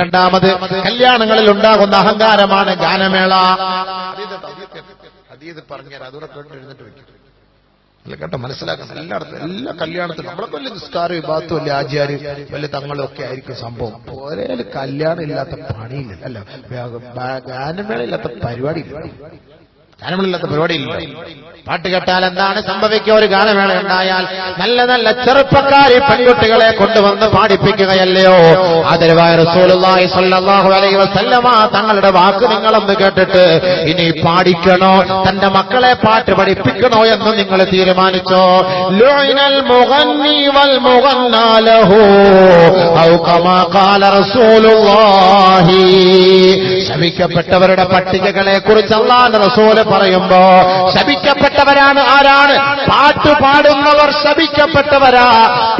രണ്ടാമത് കല്യാണങ്ങളിൽ ഉണ്ടാകുന്ന അഹങ്കാരമാണ് ഗാനമേള. ഹദീദ് പറഞ്ഞാൽ കേട്ട് വെക്കും അല്ല കേട്ടോ മനസ്സിലാക്കണം എല്ലായിടത്തും എല്ലാ കല്യാണത്തിലും നമ്മളൊക്കെ വലിയ നിസ്കാരം വിഭാഗത്തും വലിയ ആചാര് വലിയ തങ്ങളൊക്കെ ആയിരിക്കും സംഭവം. ഒരേ കല്യാണം ഇല്ലാത്ത പണിയില്ല. അല്ല ഗാനമേള ഇല്ലാത്ത പരിപാടിയില്ല. ഗാനമേളയില്ലാത്ത പരിപാടിയില്ല. പാട്ട് കേട്ടാൽ എന്താണ് സംഭവിക്കുക? ഒരു ഗാനമേള ഉണ്ടായാൽ നല്ല നല്ല ചെറുപ്പക്കാരി പെൺകുട്ടികളെ കൊണ്ടുവന്ന് പാടിപ്പിക്കുകയല്ലയോ? തങ്ങളുടെ വാക്ക് നിങ്ങളൊന്ന് കേട്ടിട്ട് ഇനി പാടിക്കണോ? തന്റെ മക്കളെ പാട്ട് പഠിപ്പിക്കണോ എന്ന് നിങ്ങൾ തീരുമാനിച്ചോ? ശപിക്കപ്പെട്ടവരുടെ പട്ടികകളെ കുറിച്ച് അള്ളാന്റെ റസൂൽ പറയുമ്പോ ശപിക്കപ്പെട്ടവരാണ് ആരാണ്? പാട്ട് പാടുന്നവർ ശപിക്കപ്പെട്ടവരാ.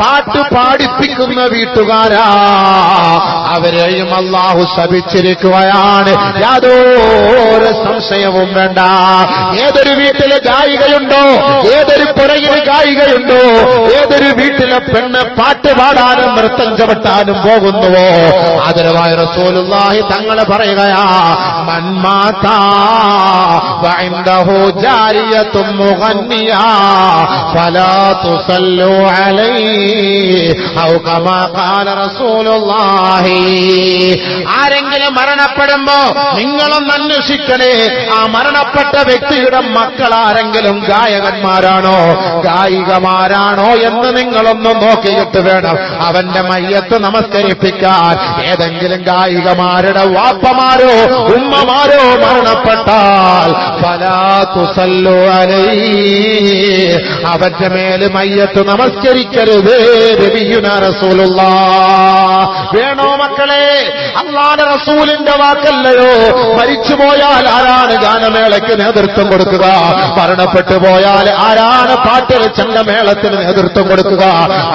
പാട്ട് പാടിപ്പിക്കുന്ന വീട്ടുകാരാ. അവരെയും അള്ളാഹു ശപിച്ചിരിക്കുകയാണ്. യാതൊരു സംശയവും വേണ്ട. ഏതൊരു വീട്ടിലെ ഗായികയുണ്ടോ? ഏതൊരു പുറകിലെ ഗായികയുണ്ടോ? ഏതൊരു വീട്ടിലെ പെണ്ണ് പാട്ട് പാടാനും നൃത്തം ചവിട്ടാനും പോകുന്നുവോ? ആദരവായ റസൂലുള്ളാഹി തങ്ങൾ പറയുകയാ ആരെങ്കിലും മരണപ്പെടുമ്പോ നിങ്ങളൊന്ന് അന്വേഷിക്കണേ ആ മരണപ്പെട്ട വ്യക്തിയുടെ മക്കൾ ആരെങ്കിലും ഗായകന്മാരാണോ ഗായികമാരാണോ എന്ന് നിങ്ങളൊന്ന് നോക്കിയിട്ട് വേണം. അവന്റെ മയ്യത്ത് നമസ്കരിപ്പിക്കാൻ ഏതെങ്കിലും ഗായികമാരുടെ വാപ്പമാരോ ഉമ്മമാരോ മരണപ്പെട്ടാൽ ഫലാ അലൈ അവന്റെ മേൽ മയ്യത്ത് നമസ്കരിക്കരുത് റസൂലുള്ള വേണോ മക്കളെ അള്ളാന റസൂലിന്റെ വാക്കല്ലയോ? മരിച്ചു പോയാൽ ആരാണ് ഗാനമേളയ്ക്ക് നേതൃത്വം കൊടുക്കുക? മരണപ്പെട്ടു പോയാൽ ആരാണ് പാട്ടിൽ ചങ്ങമേളത്തിന് നേതൃത്വം കൊടുക്കുക?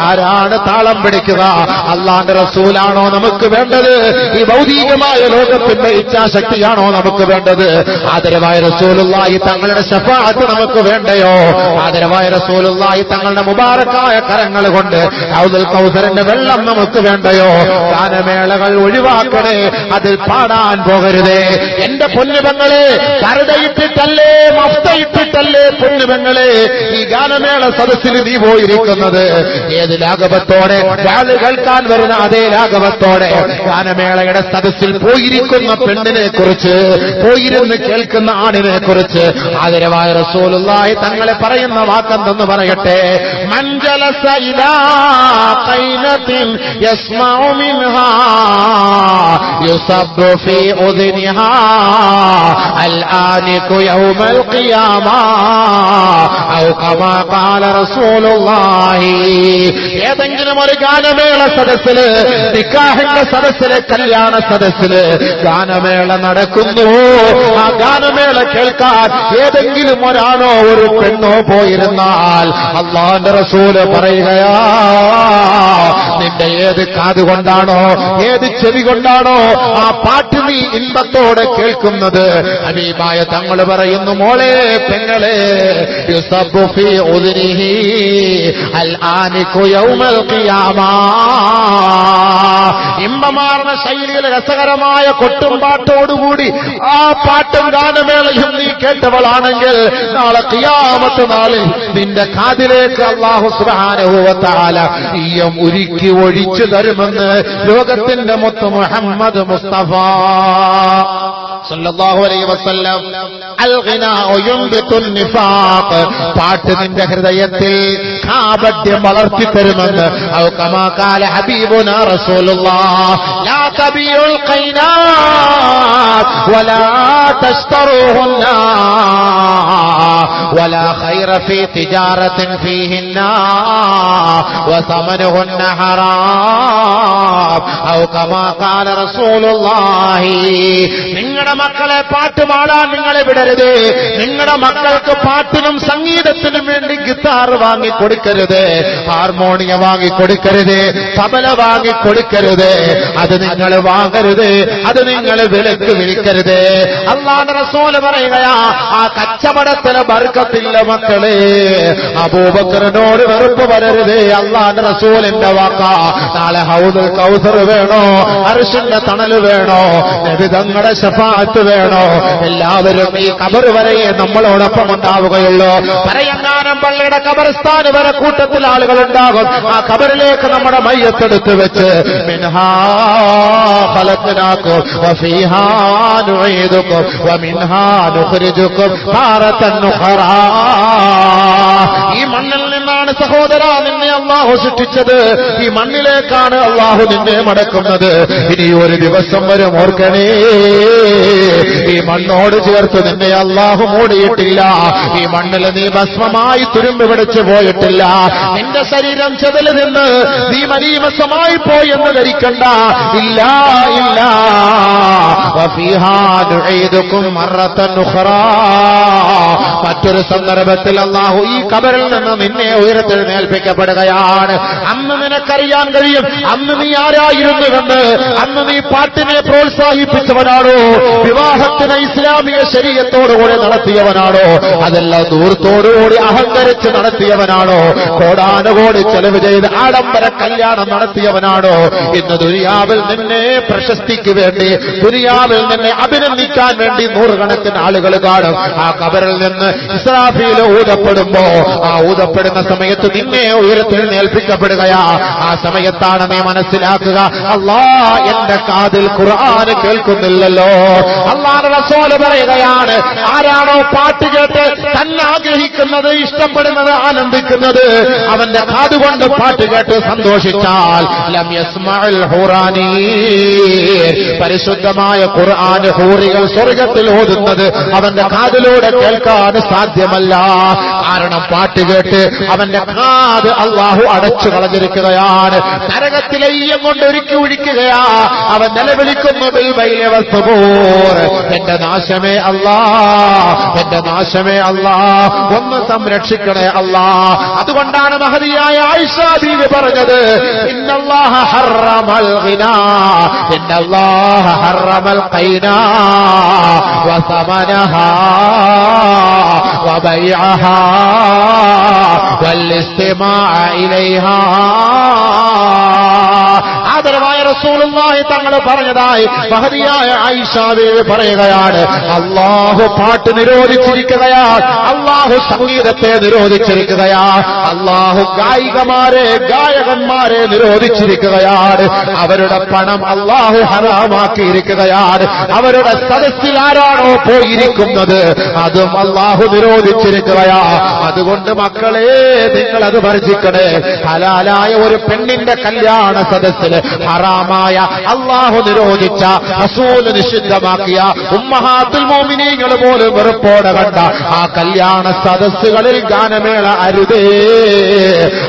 ആരാണ് താളം പിടിക്കുക. അള്ളാന്റെ റസൂലാണോ നമുക്ക് വേണ്ടത്? ഈ ഭൗതികമായ ലോകത്തിന്റെ ഇച്ഛാശക്തിയാണോ നമുക്ക് വേണ്ടത്? ആദരവായ റസൂലുള്ളായി തങ്ങളുടെ ശഫാത്ത് നമുക്ക് വേണ്ടയോ? ആദരവായ റസൂലുള്ളായി തങ്ങളുടെ മുബാറക്കായ കരങ്ങൾ കൊണ്ട് ഔദുൽ കൗസറിന്റെ വെള്ളം നമുക്ക് വേണ്ടയോ? ഗാനമേളകൾ ഒഴിവാക്കണേ അതിൽ പാടാൻ പോകരുതേ. എന്റെ പൊന്നുപെങ്ങളെ കരുതയിട്ടിട്ടല്ലേ മഫ്തയിട്ടിട്ടല്ലേ പൊന്നുപെങ്ങളെ ഈ ഗാനമേള സദസ്സിൽ നീ പോയിരിക്കുന്നത്. ഏത് ലാഘവത്തോടെ വാള് കേൾക്കാൻ വരുന്ന അതേ ലാഘവത്തോടെ ഗാനമേളയുടെ സദസ്സിൽ പോയിരിക്കുന്ന പെണ്ണിനെ കുറിച്ച് പോയിരുന്ന് കേൾക്കുന്ന ആണിനെ കുറിച്ച് ആദരവായ റസൂലുള്ളാഹി തങ്ങളെ പറയുന്ന വാക്കെന്തെന്ന് പറയട്ടെ മഞ്ജലസ ഇലാ ഖൈനത്തിൻ യസ്മഉ മിൻഹാ യുസബ്ബു ഫീ ഉദ്നിഹാ الآنك يوم القيامة أو كما قال رسول الله ഏതെങ്കിലും ഒരു ഗാനമേള സദസ്സിൽ നിക്കാഹിന്റെ സദസ്സിൽ കല്യാണ സദസ്സിൽ ഗാനമേള നടക്കുന്നു. ആ ഗാനമേള കേൾക്കാൻ ഏതെങ്കിലും ഒരാണോ ഒരു പെണ്ണോ പോയിരുന്നാൽ അള്ളാന്റെ റസൂൽ പറയുകയാ നിന്റെ ഏത് കാതുകൊണ്ടാണോ ഏത് ചെവി കൊണ്ടാണോ ആ പാട്ട് നീ ഇൻപത്തോടെ കേൾക്കുന്നത്? അനീമായ തങ്ങൾ പറയുന്നു മോളെ പെങ്ങളെ ഇമ്പമാർന്ന ശൈലിയിൽ രസകരമായ കൊട്ടും പാട്ടോടുകൂടി ആ പാട്ടും ഗാനമേളയും നീ കേട്ടവളാണെങ്കിൽ നാളെ ഖിയാമത്ത് നാളിൽ നിന്റെ കാതിലേക്ക് അള്ളാഹു സുബാനുഭവത്താല ഈയം ഉരുക്കി ഒഴിച്ചു തരുമെന്ന് ലോകത്തിന്റെ മൊത്ത മുഹമ്മദ് മുസ്തഫ സല്ലല്ലാഹു അലൈഹി വസല്ലം അൽ ഗിനാഉ യുംബിതുൻ നിഫാഖ് പാട്ട് നിന്റെ ഹൃദയത്തിൽ കാപട്യം വളർത്തി തരുമെന്ന് ഔ കമാ ഖാല ഹബീബുനാ റസൂലുള്ളാഹ് ലാ തബിയുൽ ഖൈനാത് വലാ തശ്തറുഹുന്ന ولا خير في تجارة فيهن وثمنهن حرام നിങ്ങളുടെ മക്കളെ പാട്ട് പാടാൻ നിങ്ങളെ വിടരുത്. നിങ്ങളുടെ മക്കൾക്ക് പാട്ടിനും സംഗീതത്തിനും വേണ്ടി ഗിത്താർ വാങ്ങിക്കൊടുക്കരുത് ഹാർമോണിയം വാങ്ങിക്കൊടുക്കരുത് തബല വാങ്ങി വാങ്ങിക്കൊടുക്കരുത് അത് നിങ്ങൾ വാങ്ങരുത്. അത് നിങ്ങൾ വിലക്ക് വിളിക്കരുത് അള്ളാന്റെ റസൂൽ പറയുകയാ ആ കച്ചവടത്തിലെ ബർക്കത്തില്ല മക്കളെ അബൂബക്കറിനോട് വെറുപ്പ് വരരുത്. അള്ളാന്റെ റസൂലിന്റെ വാക്കാ നാളെ ഹൗദ് കൗസർ വേണോ? അർഷിന്റെ തണൽ വേണോ? നബിതങ്ങളുടെ ശഫാത്ത് വേണോ? എല്ലാവരും ഈ കബർ വരെയെ നമ്മളോടൊപ്പം ഉണ്ടാവുകയുള്ളൂ. പറയങ്ങാനം പള്ളിയുടെ കബർസ്ഥാന് വരെ കൂട്ടത്തിൽ ആളുകൾ ഉണ്ടാകും. ആ കബറിലേക്ക് നമ്മുടെ മയ്യത്തെടുത്ത് വെച്ച് മിൻഹാ ഫലത്തിനാക്കും ഈ മണ്ണിൽ നിന്നാണ് സഹോദര നിന്നെ അള്ളാഹു സൃഷ്ടിച്ചത്. ഈ മണ്ണിലേക്കാണ് അള്ളാഹു നിന്നെ മടക്കുന്നത്. ഇനി ഒരു ദിവസം വരെ ഓർക്കണേ. ഈ മണ്ണോട് ചേർത്ത് നിന്നെ അള്ളാഹു മൂടിയിട്ടില്ല. ഈ മണ്ണിൽ നീ ഭസ്മമായി തുരുമ്പ് പിടിച്ചു പോയിട്ടില്ല. നിന്റെ ശരീരം ചെതൽ നിന്ന് നീ മരീമസമായി പോയി എന്ന് ധരിക്കണ്ട. ഇല്ല ഇല്ല. മറ്റൊരു സന്ദർഭത്തിൽ അള്ളാഹു ഈ കബറിൽ നിന്ന് നിന്നെ ഉയരത്തെഴുന്നേൽപ്പിക്കപ്പെടുകയാണ് അന്ന് നിനക്കറിയാൻ കഴിയും അന്ന് നീ ആരായിരുന്നു കണ്ട് അന്ന് നീ പാട്ടിനെ പ്രോത്സാഹിപ്പിച്ചവനാണോ? വിവാഹത്തിന് ഇസ്ലാമിക ശരീരത്തോടുകൂടി നടത്തിയവനാണോ? അതെല്ലാം ദൂരത്തോടുകൂടി അഹങ്കരിച്ച് നടത്തിയവനാണോ? കോടാനുകോടി ചെലവ് ചെയ്ത് ആഡംബര കല്യാണം നടത്തിയവനാണോ? ഇന്ന് ദുനിയാവിൽ നിന്നെ പ്രശസ്തിക്ക് വേണ്ടി ദുനിയാവിൽ നിന്നെ അഭിനന്ദിക്കാൻ വേണ്ടി നൂറുകണക്കിന് ആളുകൾ കാണും. ആ കബറിൽ നിന്ന് ഇസ്രാഫിയിൽ ഊതപ്പെടുമ്പോ ആ ഊതപ്പെടുന്ന സമയത്ത് നിന്നെ ഉയരത്തെഴുന്നേൽപ്പിക്കപ്പെടുകയാ ആ സമയത്താണ് നീ മനസ്സിലാക്കുക അള്ളാ എന്റെ കാതിൽ ഖുർആൻ കേൾക്കുന്നില്ലല്ലോ. അള്ളാഹ് പറയുകയാണ് ആരാണോ പാട്ട് കേട്ട് തന്നെ ആഗ്രഹിക്കുന്നത് ഇഷ്ടപ്പെടുന്നത് ആനന്ദിക്കുന്നത് അവന്റെ കാതുകൊണ്ട് പാട്ട് കേട്ട് സന്തോഷിച്ചാൽ പരിശുദ്ധമായ ഖുർആൻ ഹൂറികൾ സ്വർഗത്തിൽ ഓതുന്നത് അവന്റെ കാതിലൂടെ കേൾക്കാൻ സാധ്യമല്ല. കാരണം പാട്ട് കേട്ട് അവന്റെ അടങ്ങാതെ അള്ളാഹു അടച്ചു കളഞ്ഞിരിക്കുകയാണ്. നരകത്തിലെ ഈയം കൊണ്ട് ഒരുക്കി ഒഴിക്കുകയാ അവൻ നിലവിളിക്കുന്നു എന്റെ നാശമേ അല്ലാ എന്റെ നാശമേ അല്ലാ ഒന്ന് സംരക്ഷിക്കണേ അല്ലാ. അതുകൊണ്ടാണ് മഹതിയായ ആയിഷാദീവ് പറഞ്ഞത് ഇന്നല്ലാഹ ഹറമൽ ഇന്നല്ലാഹ ഹറമൽ വസമനഹ വബൈഅഹ വൽ والاستماع إليها ആദരവായ റസൂലുള്ളാഹി തങ്ങൾ പറഞ്ഞതായി. മഹതിയായ ആയിഷാവേ പറയുകയാണ്. അള്ളാഹു പാട്ട് നിരോധിച്ചിരിക്കുകയാ അള്ളാഹു സംഗീതത്തെ നിരോധിച്ചിരിക്കുകയാ അള്ളാഹു ഗായികമാരെ ഗായകന്മാരെ നിരോധിച്ചിരിക്കുകയാണ്. അവരുടെ പണം അള്ളാഹു ഹറാമാക്കിയിരിക്കുകയാണ്. അവരുടെ സദസ്സിൽ ആരാണോ പോയിരിക്കുന്നത്? അതും അള്ളാഹു നിരോധിച്ചിരിക്കുകയാ. അതുകൊണ്ട് മക്കളെ നിങ്ങൾ അത് വർജിക്കണേ ഹലാലായ ഒരു പെണ്ണിന്റെ കല്യാണ സദസ്സിൽ ഹറാമായ അള്ളാഹു നിരോധിച്ച റസൂൽ നിഷിദ്ധമാക്കിയ ഉമ്മഹാത്തുൽ മോമിനീങ്ങൾ പോലും വെറുപ്പോടെ കണ്ട ആ കല്യാണ സദസ്സുകളിൽ ഗാനമേള അരുതേ.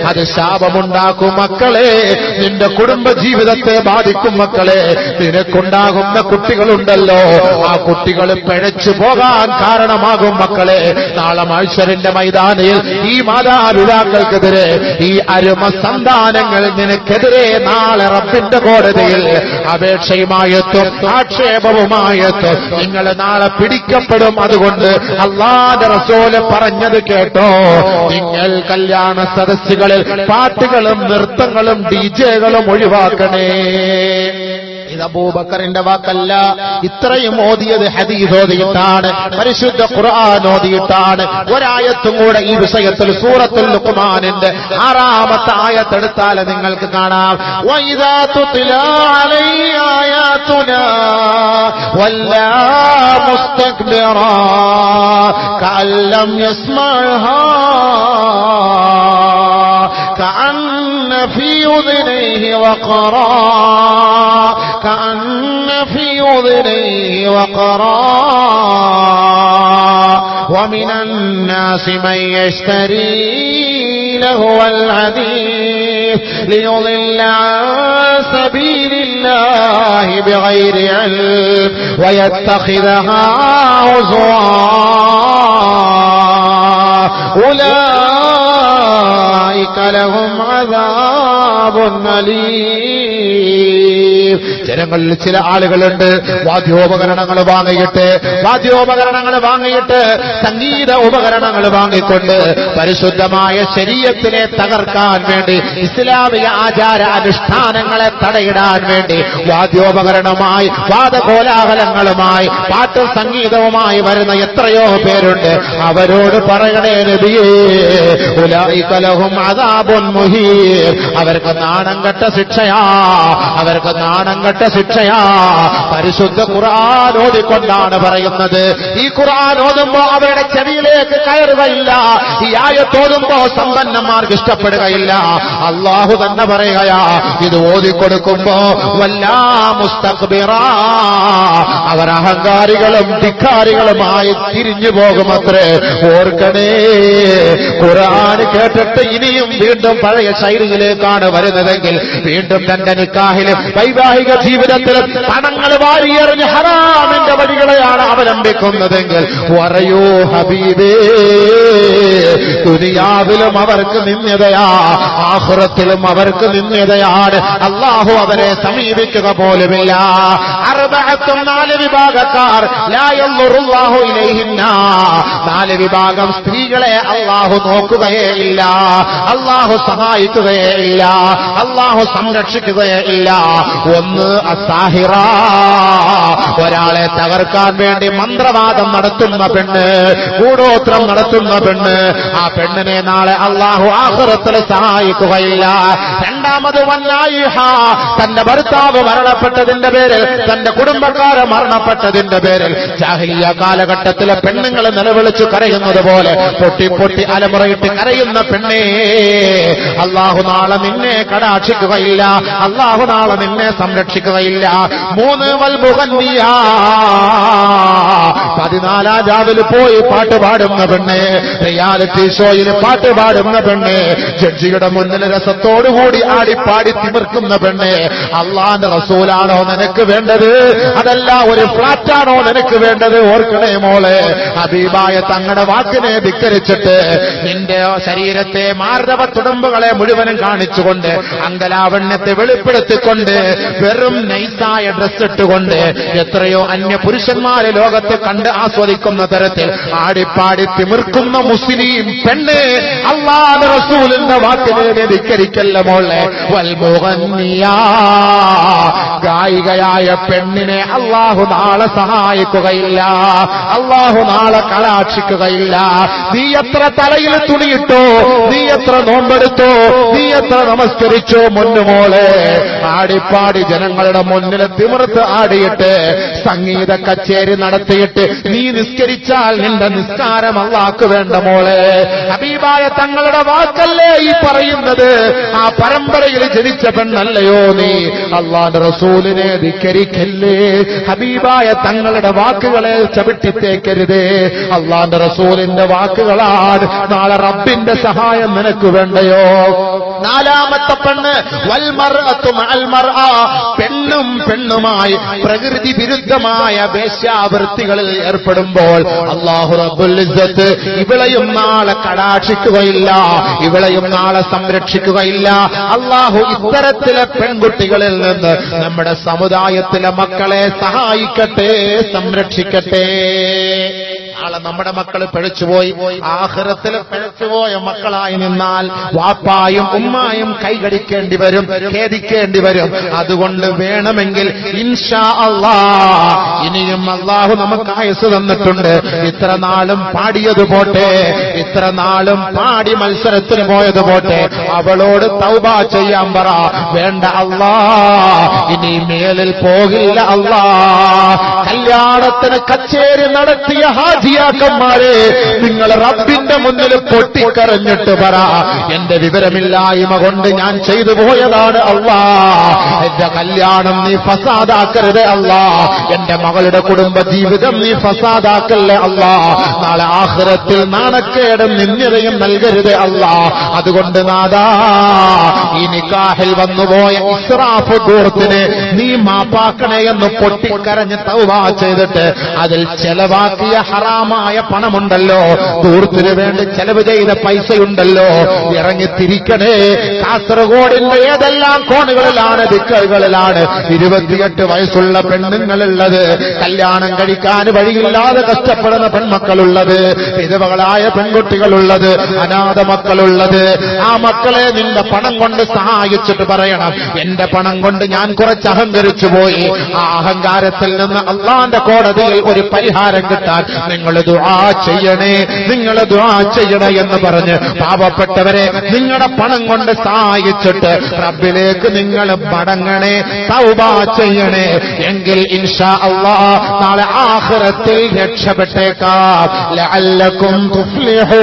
അത് ശാപമുണ്ടാക്കും മക്കളെ നിന്റെ കുടുംബ ജീവിതത്തെ ബാധിക്കും മക്കളെ. നിനക്കുണ്ടാകുന്ന കുട്ടികളുണ്ടല്ലോ ആ കുട്ടികൾ പിഴച്ചു പോകാൻ കാരണമാകും മക്കളെ. നാളെ മത്സരന്റെ മൈതാനിയിൽ ഈ മാതാപിതാക്കൾക്കെതിരെ ഈ അരുമ സന്താനങ്ങൾ നിനക്കെതിരെ നാളെ റബ്ബിന്റെ കോടതിയിൽ അപേക്ഷയുമായെത്തും ആക്ഷേപവുമായെത്തും. നിങ്ങൾ നാളെ പിടിക്കപ്പെടും. അതുകൊണ്ട് അള്ളാന്റെ റസോൽ പറഞ്ഞത് കേട്ടോ. നിങ്ങൾ കല്യാണ സദസ്സുകളിൽ പാട്ടുകളും നൃത്തങ്ങളും ഡിജെകളും ഒഴിവാക്കണേ. അബൂബക്കറിന്റെ വാക്കല്ല ഇത്രയും ഓതിയത് ഹദീസ് ഓതിയിട്ടാണ് പരിശുദ്ധ ഖുർആൻ ഓതിയിട്ടാണ് ഒരായത്തും കൂടെ ഈ വിഷയത്തിൽ സൂറത്തുൽ ലുഖ്മാനിന്റെ ആറാമത്തെ ആയത്തെടുത്താൽ നിങ്ങൾക്ക് കാണാം വൈദാ തുത്ലാ അലൈ ആയാതുനാ വല്ലാ മുസ്തക്ബിറാ കഅല്ലം യസ്മഅഹാ كأن في أذنيه وقرا كأن في أذنيه وقرا. ومن الناس من يشتري لهو الحديث ليضل عن سبيل الله بغير علم ويتخذها هزوا. أولئك لهم عذاب أليم. ജനങ്ങളിൽ ചില ആളുകളുണ്ട്. വാദ്യോപകരണങ്ങൾ വാങ്ങിയിട്ട് വാദ്യോപകരണങ്ങൾ വാങ്ങിയിട്ട് സംഗീത ഉപകരണങ്ങൾ വാങ്ങിക്കൊണ്ട് പരിശുദ്ധമായ ശരീരത്തിനെ തകർക്കാൻ വേണ്ടി ഇസ്ലാമിക ആചാര അനുഷ്ഠാനങ്ങളെ തടയിടാൻ വേണ്ടി വാദ്യോപകരണമായി വാദകോലാഹലങ്ങളുമായി പാട്ടും സംഗീതവുമായി വരുന്ന എത്രയോ പേരുണ്ട്. അവരോട് പറയണേ നബിയേ മുഹീർ അവർക്ക് നാണം കെട്ട ശിക്ഷയാ. അവർക്ക് നാണം കെട്ട ശിക്ഷയാ. പരിശുദ്ധ ഖുർആൻ ഓതിക്കൊണ്ടാണ് പറയുന്നത്. ഈ ഖുർആൻ ഓതുമ്പോ അവരുടെ ചെവിയിലേക്ക് കയറുകയില്ല. ഈ ആയത്തോതുമ്പോ സമ്പന്നന്മാർക്ക് ഇഷ്ടപ്പെടുകയില്ല. അള്ളാഹു തന്നെ പറയുകയാ ഇത് ഓതിക്കൊടുക്കുമ്പോ വല്ലാ മുസ്തഖ്ബിറ. അവർ അഹങ്കാരികളും ധിക്കാരികളുമായി തിരിഞ്ഞു പോകുമത്രേ. ഓർക്കണേ ഖുർആൻ കേട്ടിട്ട് ഇനിയും വീണ്ടും പഴയ ശൈലിയിലേക്കാണ് വരുന്നതെങ്കിൽ വീണ്ടും തന്റെ നിക്കാഹിലും വൈവാഹിക ജീവിതത്തിലും പണങ്ങൾ വാരിയെറിഞ്ഞ് ഹറാമിന്റെ വഴികളെയാണ് അവലംബിക്കുന്നതെങ്കിൽ പറയൂ ഹബീബേ ദുനിയാവിലും അവർക്ക് നിന്യതയാ ആഹുറത്തിലും അവർക്ക് നിന്യതയാണ് അള്ളാഹു അവരെ സമീപിക്കുക പോലുമില്ല. അറുപത്തും നാല് വിഭാഗക്കാർ ലായുറുള്ളാഹു ഇലൈഹിന്ന. നാല് വിഭാഗം സ്ത്രീകളെ അള്ളാഹു നോക്കുകയേ ഇല്ല അള്ളാഹു സഹായിക്കുകയേ ഇല്ല അള്ളാഹു സംരക്ഷിക്കുകയേ ഇല്ല. ഒന്ന് അസാഹിറ. ഒരാളെ തകർക്കാൻ വേണ്ടി മന്ത്രവാദം നടത്തുന്ന പെണ്ണ് കൂടോത്രം നടത്തുന്ന പെണ്ണ്. ആ പെണ്ണിനെ നാളെ അള്ളാഹു ആഹുറത്തിൽ സഹായിക്കുകയില്ല. രണ്ടാമത് വന്നായിഹ തന്റെ ഭർത്താവ് മരണപ്പെട്ടതിന്റെ പേരിൽ തന്റെ കുടുംബക്കാര് മരണപ്പെട്ടതിന്റെ പേരിൽ ജാഹിലിയ കാലഘട്ടത്തിലെ പെണ്ണുങ്ങൾ നിലവിളിച്ചു കരയുന്നത് പോലെ പൊട്ടി പൊട്ടി അലമുറയിട്ട് കരയുന്ന പെണ്ണേ. അള്ളാഹു നാളെ നിന്നെ കടാക്ഷിക്കുകയില്ല. അള്ളാഹു നാളെ നിന്നെ സംരക്ഷിക്കുകയില്ല. മൂന്ന് വൽബുഹന്നിയ. പതിനാലാം രാവിൽ പോയി പാട്ട് പാടുന്ന പെണ്ണ് റിയാലിറ്റി ഷോയിൽ പാട്ട് പാടുന്ന പെണ്ണ് ജഡ്ജിയുടെ മുന്നിൽ രസത്തോടുകൂടി ആടിപ്പാടി തിമിർക്കുന്ന പെണ്ണ് അള്ളാന്റെ റസൂലാണോ നിനക്ക് വേണ്ടത്? അതല്ല ഒരു ഫ്ലാറ്റാണോ നിനക്ക് വേണ്ടത്? ഓർക്കണേ മോളെ ഹബീബായ തങ്ങളുടെ വാക്കിനെ ധിക്കരിച്ചിട്ട് നിന്റെ ശരീരത്തെ മാർദ്ദവ തുടുമ്പുകളെ മുഴുവനും കാണിച്ചുകൊണ്ട് അങ്കലാവണ്യത്തെ വെളിപ്പെടുത്തിക്കൊണ്ട് വെറും നൈസായ ഡ്രസ് ഇട്ടുകൊണ്ട് എത്രയോ അന്യ പുരുഷന്മാരെ ലോകത്ത് കണ്ട് ആസ്വദിക്കുന്ന തരത്തിൽ ആടിപ്പാടി തിമിർക്കുന്ന മുസ്ലിം പെണ്ണ് അള്ളാഹ് റസൂലിന്റെ വാക്കിനെ ധിക്കരിക്കല്ല മോളെ. വൽമുഖന്നിയ ഗായികയായ പെണ്ണിനെ അള്ളാഹു നാളെ സഹായിക്കുകയില്ല. അള്ളാഹു നാളെ കലാക്ഷിക്കുകയില്ല നീ എത്ര തലയിൽ തുണിയിട്ടോ നീ എത്ര നോമ്പെടുത്തോ നീ എത്ര നമസ്കരിച്ചോ മുന്നുമോളെ ആടിപ്പാടി ജനങ്ങളുടെ മുന്നിൽ തിമിർത്ത് ആടിയിട്ട് സംഗീത കച്ചേരി നടത്തിയിട്ട് നീ നിസ്കരിച്ചാൽ നിന്റെ നിസ്കാരം അള്ളാക്ക് വേണ്ട മോളെ. ഹബീബായ തങ്ങളുടെ വാക്കല്ലേ ഈ പറയുന്നത്? ആ പരമ്പരയിൽ ജനിച്ച പെണ്ണല്ലയോ നീ? അള്ളാന്റെ റസൂലിനെ ധിക്കരിക്കല്ലേ? ഹബീബായ തങ്ങളുടെ വാക്കുകളെ ചവിട്ടിത്തേക്കരുതേ. അള്ളാന്റെ റസൂലിന്റെ വാക്കുകളാണ് നാളെ റബ്ബിന്റെ സഹായം നിനക്ക് വേണ്ടയോ? നാലാമത്തെ പെണ്ണ് പെണ്ണും പെണ്ണുമായി പ്രകൃതി വിരുദ്ധമായ വേശ്യാവൃത്തികളിൽ ഏർപ്പെടുമ്പോൾ അള്ളാഹു റബ്ബുൽ ഇസ്സത്ത് ഇവളെയും നാളെ കടാക്ഷിക്കുകയില്ല ഇവളെയും നാളെ സംരക്ഷിക്കുകയില്ല. അള്ളാഹു ഇത്തരത്തിലെ പെൺകുട്ടികളിൽ നിന്ന് നമ്മുടെ സമുദായത്തിലെ മക്കളെ സഹായിക്കട്ടെ സംരക്ഷിക്കട്ടെ. നാളെ നമ്മുടെ മക്കൾ പിഴച്ചുപോയി. ആഹ്റത്തിൽ പിഴച്ചുപോയ മക്കളായി നിന്നാൽ വാപ്പായും ഉമ്മായും കൈകടിക്കേണ്ടി വരും ഖേദിക്കേണ്ടി വരും. അതുകൊണ്ട് വേണമെങ്കിൽ ഇൻഷാ അള്ളാ ഇനിയും അള്ളാഹു നമുക്ക് ആയസ് തന്നിട്ടുണ്ട്. ഇത്ര നാളും പാടിയത് പോട്ടെ ഇത്ര നാളും പാടി മത്സരത്തിന് പോയത് പോട്ടെ. അവളോട് തൗബ ചെയ്യാൻ പറ വേണ്ട അള്ളാ ഇനി മേലിൽ പോകില്ല അള്ളാ കല്യാണത്തിന് കച്ചേരി നടത്തിയ ഹാജിയാക്കന്മാരെ നിങ്ങൾ റബ്ബിന്റെ മുന്നിൽ പൊട്ടിക്കരഞ്ഞിട്ട് പറ. എന്റെ വിവരമില്ലായ്മ കൊണ്ട് ഞാൻ ചെയ്തു പോയതാണ് അള്ളാ. എന്റെ കല്യാണം നീ ഫസാദാക്കരുത് അള്ളാ. എന്റെ മകളുടെ കുടുംബ ജീവിതം നീ ഫസാദാക്കല്ലേ അള്ളാ. നാളെ ആഹ്റത്തിൽ നാണക്കേടും നിന്നിരയും നൽകരുത് അള്ളാ. അതുകൊണ്ട് നാദാ ഈ നിക്കാഹിൽ വന്നുപോയ ഇസ്രാഫ് ദൂരത്തിന് നീ മാപ്പാക്കണേ എന്ന് പൊട്ടിക്കരഞ്ഞ് തൗബ ചെയ്തിട്ട് അതിൽ ചെലവാക്കിയ ഹറാമ ഹറാമായ പണമുണ്ടല്ലോ. ദൂരത്തിന് വേണ്ടി ചെലവ് ചെയ്ത പൈസയുണ്ടല്ലോ. ഇറങ്ങി തിരിക്കണേ. കാസർഗോഡിന്റെ ഏതെല്ലാം കോണുകളിലാണ് ദിക്കുകളിലാണ് ഇരുപത്തിയെട്ട് വയസ്സുള്ള പെണ്ണുങ്ങളുള്ളത്. കല്യാണം കഴിക്കാൻ വഴിയില്ലാതെ കഷ്ടപ്പെടുന്ന പെൺമക്കളുള്ളത്. വിധവകളായ പെൺകുട്ടികളുള്ളത്. അനാഥ മക്കളുള്ളത്. ആ മക്കളെ നിന്റെ പണം കൊണ്ട് സഹായിച്ചിട്ട് പറയണം. എന്റെ പണം കൊണ്ട് ഞാൻ കുറച്ച് അഹങ്കരിച്ചു പോയി ആ അഹങ്കാരത്തിൽ നിന്ന് അള്ളാന്റെ കോടതിയിൽ ഒരു പരിഹാരം കിട്ടാൻ നിങ്ങൾ ദുആ ചെയ്യണേ നിങ്ങൾ ദുആ ചെയ്യണേ എന്ന് പറഞ്ഞ് പാവപ്പെട്ടവരെ നിങ്ങളുടെ പണം കൊണ്ട് സഹായിച്ചിട്ട് റബ്ബിലേക്ക് നിങ്ങൾ മടങ്ങണേ തൗബ ചെയ്യണേ. എങ്കിൽ ഇൻഷാ അള്ളാ നാളെ ആഖിറത്തിൽ രക്ഷപ്പെട്ടേക്കാം. ലഅല്ലക്കും തുഫ്ലിഹൂൻ.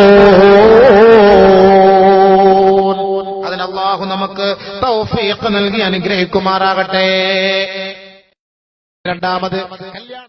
അതിന് അള്ളാഹു നമുക്ക് തൗഫീഖ് നൽകി അനുഗ്രഹിക്കുമാറാകട്ടെ. രണ്ടാമത് കല്യാണം